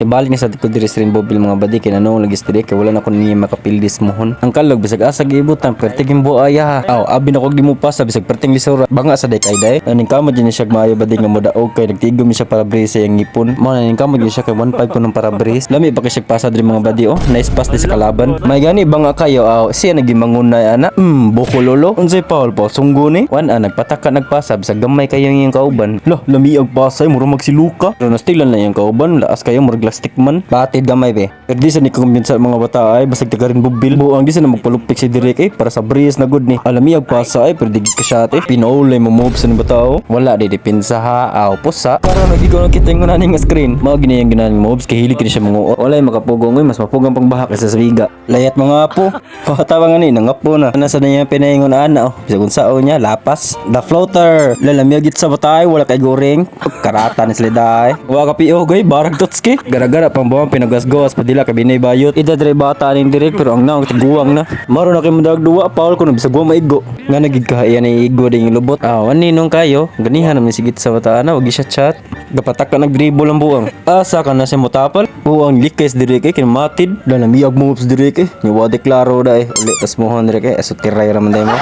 Ibalik ni sa ko diri sa Rainbow Bill mga badi kay nanong lagi diri kay wala na ko niya makapildis mohon. Ang kalog bisag asa giibutan pertigin buaya. Aw abi na ko gimupasa bisag perting lisura. Banga sa day kay day. Aning kamo din siya maayo badi nga modaog kay nagtigom siya para bris sa yang ngipon. Mo na ning kamo din siya kay 15 ko ng para bris. Lami pa kay pasa diri mga badi oh. Nice pass di sa kalaban. May gani banga kayo aw siya nagimangunay ana. Hmm bukololo. Unsay Paul Paul sunggo ni. Wan ah, nagpataka nagpasa bisag gamay kayo yung kauban. Lah lamiag pasay mura magsiluka. Pero nastilan na yung kauban. Laas kayo mura plastic man. Batid gamay be. Pero di sa ni kumbin sa mga bata ay basag taga rin bubil. Buang di sa na magpalupik si Direk eh para sa breeze na good ni. Alamiag pasa ay pero di ka shot eh. Pinaulay mo move sa ni bata oh. Wala di dipinsa ha. Aw pusa. Para nagigaw na kita yung naning nga screen. Mga gini yung ginaning moves kay hili kini siya mga Wala yung makapugong eh. Mas mapugang pang baha kaysa sa biga. Layat mga apo. Patawa nga ni nangapo na. Nasa na niya pinaingon ana oh. Bisag unsao niya lapas. The floater. Lalamiag it sa batay wala kay goring. Karata ni sila dahay. Wa ka piyo goy barag totski. Gara-gara pang buwang pinagasgawas padila ka binay bayot. Ida dire bata ning direk pero ang naong tiguwang na. Maro na kay mudag duwa paul ko na bisag wa maigo. Nga nagig kahaya ni igo ding lubot. Ah, wani nung kayo. Ganihan naman sigit sa bata na wag siya chat. Gapatak ka nag-dribble ang buwang. Asa ka na siya mutapal. Buwang likes direk eh kinamatid. Lalamiag moves direk eh. Ni wa deklaro da eh. Uli tas mohon direk eh. Asot kiray raman day mo.